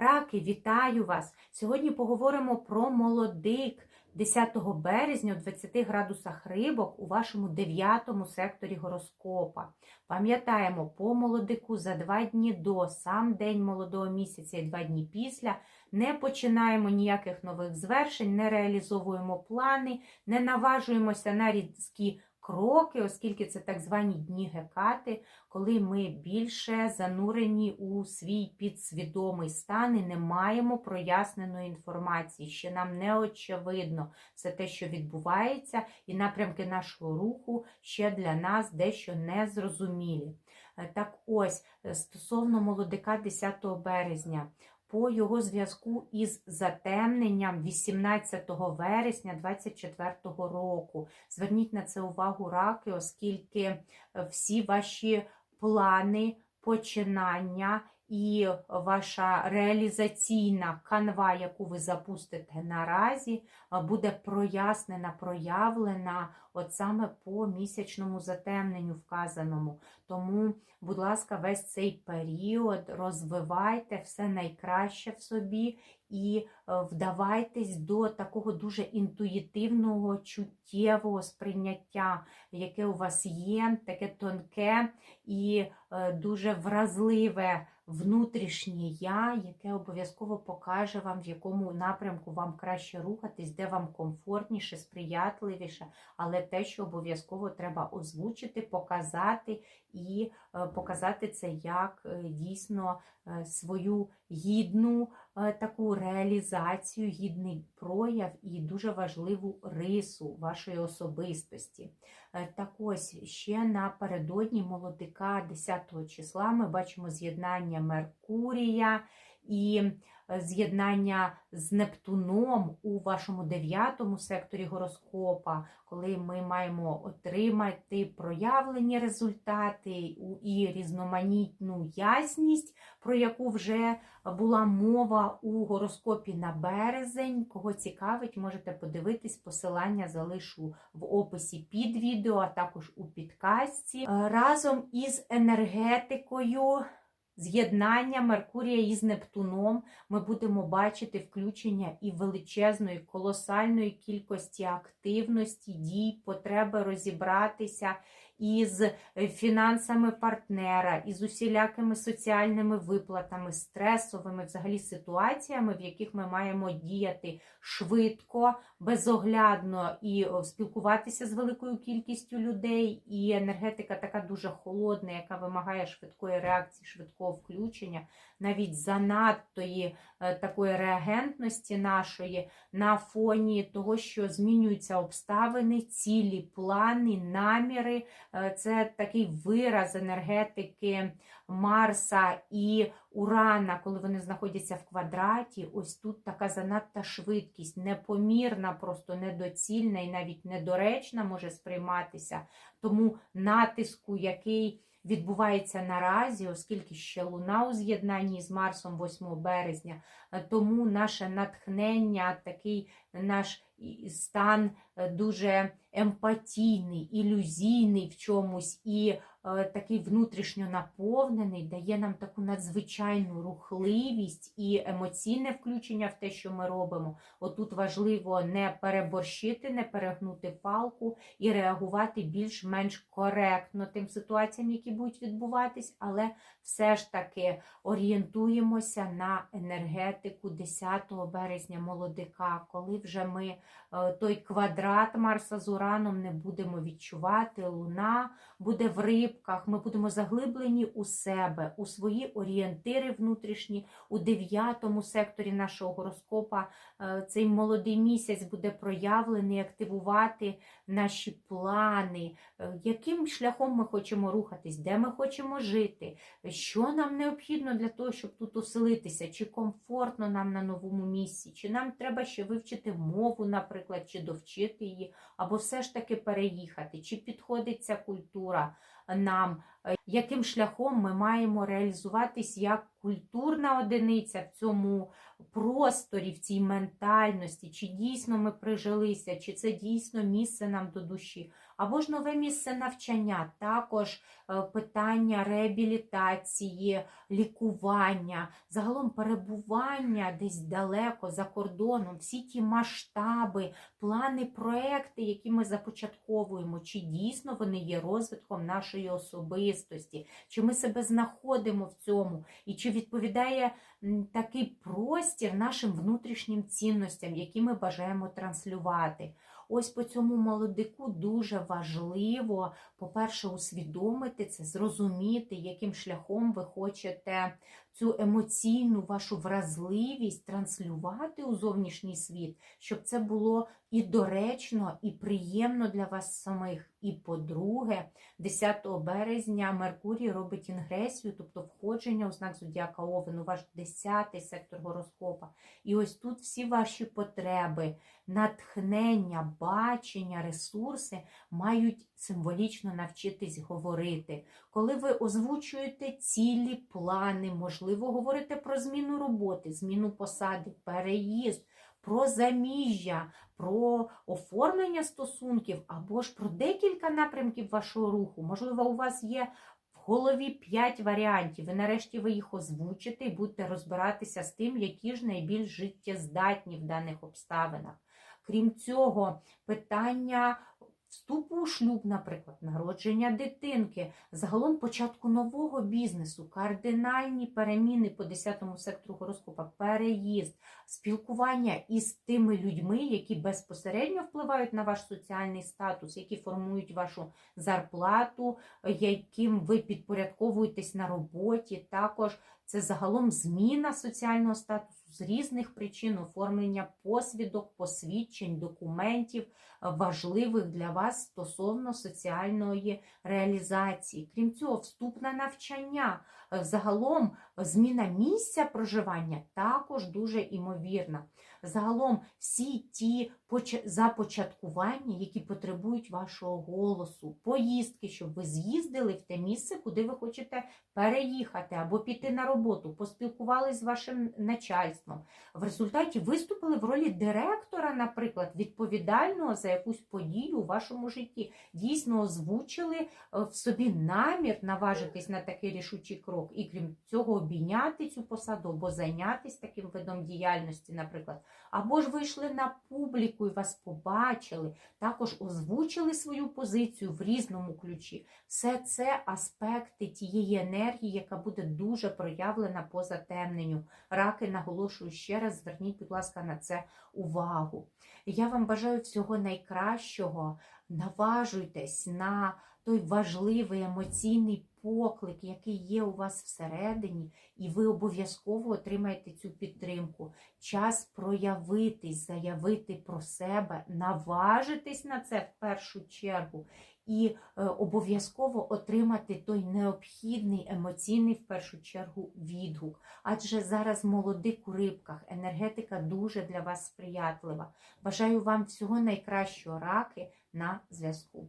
Раки, вітаю вас! Сьогодні поговоримо про молодик 10 березня у 20 градусах рибок у вашому 9 секторі гороскопа. Пам'ятаємо, по молодику за два дні до, сам день молодого місяця і два дні після. Не починаємо ніяких нових звершень, не реалізовуємо плани, не наважуємося на різкі кроки, оскільки це так звані дні гекати, коли ми більше занурені у свій підсвідомий стан і не маємо проясненої інформації, що нам не очевидно все те, що відбувається, і напрямки нашого руху ще для нас дещо незрозумілі. Е, Так ось, е, стосовно молодика 10 березня, по його зв'язку із затемненням 18 вересня 2024 року. Зверніть на це увагу раки, оскільки е, всі ваші плани, починання і ваша реалізаційна канва, яку ви запустите наразі, буде прояснена, проявлена от саме по місячному затемненню вказаному. Тому, будь ласка, весь цей період розвивайте все найкраще в собі і е, вдавайтесь до такого дуже інтуїтивного, чуттєвого сприйняття, яке у вас є, таке тонке і е, дуже вразливе внутрішнє я, яке обов'язково покаже вам, в якому напрямку вам краще рухатись, де вам комфортніше, сприятливіше, але те, що обов'язково треба озвучити, показати і е, показати це як е, дійсно е, свою гідну таку реалізацію, гідний прояв і дуже важливу рису вашої особистості. Е, Так ось ще напередодні молодика 10 числа ми бачимо з'єднання Меркурія і з'єднання з Нептуном у вашому дев'ятому секторі гороскопа, коли ми маємо отримати проявлені результати і різноманітну ясність, про яку вже була мова у гороскопі на березень. Кого цікавить, можете подивитись. Посилання залишу в описі під відео, а також у підкастці. Е, Разом із енергетикою. З'єднання Меркурія із Нептуном ми будемо бачити включення і величезної, колосальної кількості активності, дій, потреби розібратися із е, фінансами партнера, із усілякими соціальними виплатами, стресовими взагалі ситуаціями, в яких ми маємо діяти швидко, безоглядно і спілкуватися з великою кількістю людей. І енергетика така дуже холодна, яка вимагає швидкої реакції, швидкого включення, навіть занадтої е, такої реагентності нашої на фоні того, що змінюються обставини, цілі, плани, наміри. Е, Це такий вираз енергетики Марса і Урана, коли вони знаходяться в квадраті. Ось тут така занадта швидкість, непомірна, просто недоцільна і навіть недоречна може сприйматися. Тому натиску, який відбувається наразі, оскільки ще Луна у з'єднанні з Марсом 8 березня, е, тому наше натхнення, такий наш стан е, дуже емпатійний, ілюзійний в чомусь. І такий внутрішньо наповнений, дає нам таку надзвичайну рухливість і емоційне включення в те, що ми робимо. Отут важливо не переборщити, не перегнути палку і реагувати більш-менш коректно тим ситуаціям, які будуть відбуватись, але все ж таки орієнтуємося на енергетику 10 березня молодика, коли вже ми е, той квадрат Марса з Ураном не будемо відчувати, луна буде в рибках, ми будемо заглиблені у себе, у свої орієнтири внутрішні, у дев'ятому секторі нашого гороскопа. Е, цей молодий місяць буде проявлений, активувати наші плани, е, яким шляхом ми хочемо рухатись, де ми хочемо жити, що нам необхідно для того, щоб тут оселитися, чи комфортно нам на новому місці, чи нам треба ще вивчити мову, наприклад, чи довчити її, або все ж таки переїхати, чи підходить ця культура нам, е, яким шляхом ми маємо реалізуватись як культурна одиниця в цьому просторі, в цій ментальності, чи дійсно ми прижилися, чи це дійсно місце нам до душі. Або ж нове місце навчання, також е, питання реабілітації, лікування, загалом перебування десь далеко за кордоном, всі ті масштаби, плани, проекти, які ми започатковуємо, чи дійсно вони є розвитком нашої особистості, чи ми себе знаходимо в цьому, і чи відповідає такий простір нашим внутрішнім цінностям, які ми бажаємо транслювати. Ось по цьому молодику дуже важливо, по-перше, усвідомити це, зрозуміти, яким шляхом ви хочете цю емоційну вашу вразливість транслювати у зовнішній світ, щоб це було і доречно, і приємно для вас самих. І по-друге, 10 березня Меркурій робить інгресію, тобто входження у знак Зодіака Овен, у ваш 10-й сектор гороскопа. І ось тут всі ваші потреби, натхнення, бачення, ресурси мають символічно навчитись говорити. Коли ви озвучуєте цілі плани, можливо, говорите про зміну роботи, зміну посади, переїзд, про заміжжя, про оформлення стосунків або ж про декілька напрямків вашого руху. Можливо, у вас є в голові 5 варіантів, і нарешті ви їх озвучите і будете розбиратися з тим, які ж найбільш життєздатні в даних обставинах. Крім цього, питання вступу у шлюб, наприклад, народження дитинки, загалом початку нового бізнесу, кардинальні переміни по 10 сектору гороскопа, переїзд, спілкування із тими людьми, які безпосередньо впливають на ваш соціальний статус, які формують вашу зарплату, яким ви підпорядковуєтесь на роботі. Також це загалом зміна соціального статусу з різних причин оформлення посвідок, посвідчень, документів е, важливих для вас стосовно соціальної реалізації. Крім цього, вступ на навчання, е, загалом зміна місця проживання також дуже імовірна. Загалом всі ті поч- започаткування, які потребують вашого голосу, поїздки, щоб ви з'їздили в те місце, куди ви хочете переїхати або піти на роботу, поспілкувалися з вашим начальством. В результаті виступили в ролі директора, наприклад, відповідального за якусь подію у вашому житті. Дійсно озвучили е, в собі намір наважитись на такий рішучий крок, і крім цього, обійняти цю посаду або зайнятися таким видом діяльності, наприклад. Або ж вийшли на публіку і вас побачили, також озвучили свою позицію в різному ключі. Все це аспекти тієї енергії, яка буде дуже проявлена по затемненню. Раки, наголошую ще раз, зверніть, будь ласка, на це увагу. Я вам бажаю всього найкращого. Наважуйтесь на той важливий емоційний поклик, який є у вас всередині, і ви обов'язково отримаєте цю підтримку. Час проявитись, заявити про себе, наважитись на це в першу чергу. І е, обов'язково отримати той необхідний емоційний в першу чергу відгук. Адже зараз молодик у рибках, енергетика дуже для вас сприятлива. Бажаю вам всього найкращого раки на зв'язку.